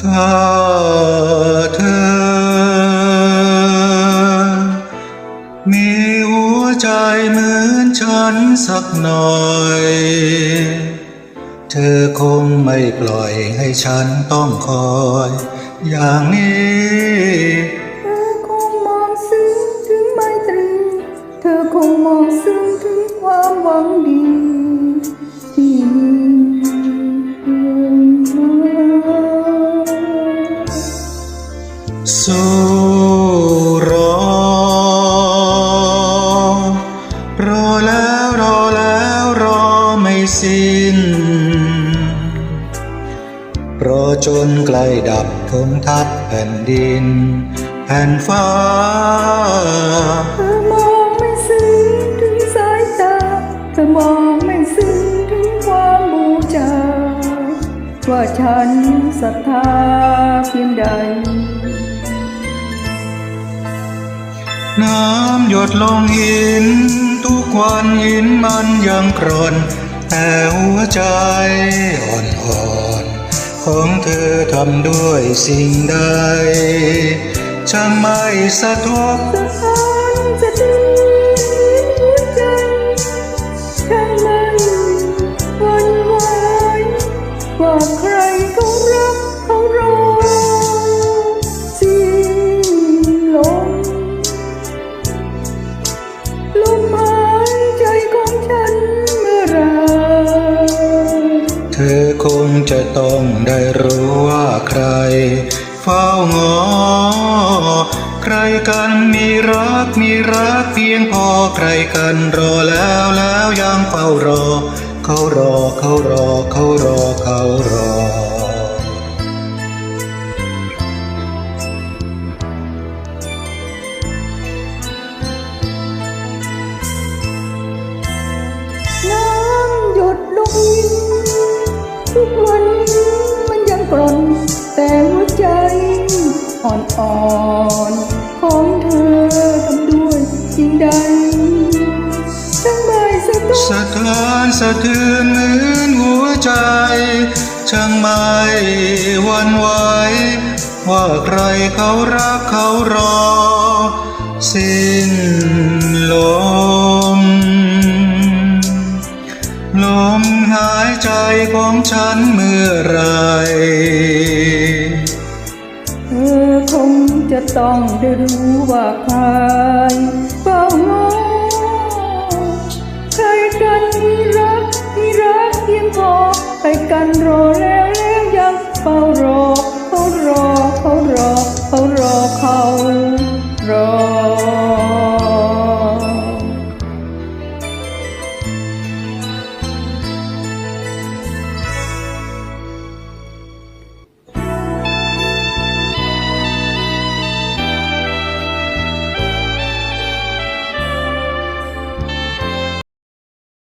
ถ้ มีหัวใจเหมือนฉันสักหน่อย เธอคงไม่ปล่อยให้ฉันต้องคอย อย่างนี้เธอคงมองซึ้งถึงไมตรีเธอคงมองซึ้งถึงความหวังดีที่มีมาสู้ ไม่สิ้นรอจนใกล้ดับทงทับแผ่นดิน แผ่นฟ้า เธอมองไม่ซึ้งถึงสายตา เธอมองไม่ซึ้งถึงความบูชา ว่าฉันศรัทธาเพียงใดน้ำหยดลงหิน ทุกวันหินมันยังกร่อน แต่หัวใจอ่อนๆของเธอทำด้วยสิ่งใดช่างไม่สะทก ธอคงจะต้องได้รู้ว่าใคร เฝ้างอ ใครกันมีรักมีรักเพียงพอใครกันรอแล้วแล้วยังเฝ้ารอ เขารอเขารอเขารอเขารอ กร่อนแต่หัวใจอ่อนๆของเธอทำด้วยสิ่งใดทั้งใบสะท้อนสะท้านสะเทือนเหมือนหัวใจ ช่างไม่หวันไหวว่าใครเขารักเขารอ สิ้น ใจของฉันเมื่อไร เธอคงจะต้องได้รู้ว่าใครเฝ้ามองใครกันที่รักที่รักเพียงพอใครกันรอแล้วแล้วยังเฝ้ารอเขารอเขารอเขารอเขา